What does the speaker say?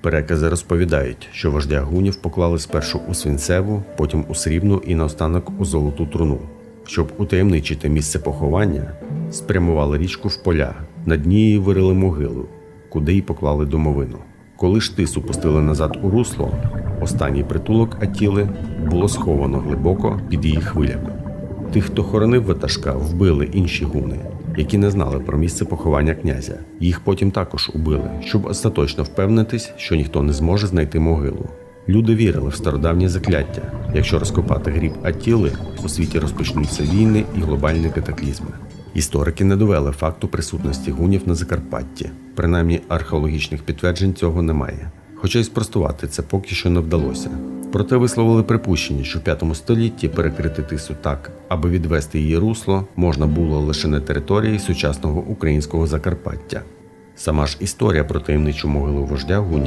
Перекази розповідають, що вождя гунів поклали спершу у свинцеву, потім у срібну і наостанок у золоту труну. Щоб утаємничити місце поховання, спрямували річку в поля, на дні її вирили могилу, куди й поклали домовину. Коли ж тису пустили назад у русло, останній притулок Атіли було сховано глибоко під її хвилями. Тих, хто хоронив ватажка, вбили інші гуни, які не знали про місце поховання князя. Їх потім також убили, щоб остаточно впевнитись, що ніхто не зможе знайти могилу. Люди вірили в стародавнє закляття. Якщо розкопати гріб Атіли, у світі розпочнуться війни і глобальні катаклізми. Історики не довели факту присутності гунів на Закарпатті. Принаймні археологічних підтверджень цього немає. Хоча й спростувати це поки що не вдалося. Проте висловили припущення, що в 5 столітті перекрити тису так, аби відвести її русло, можна було лише на території сучасного українського Закарпаття. Сама ж історія про таємничу могилу вождя гунів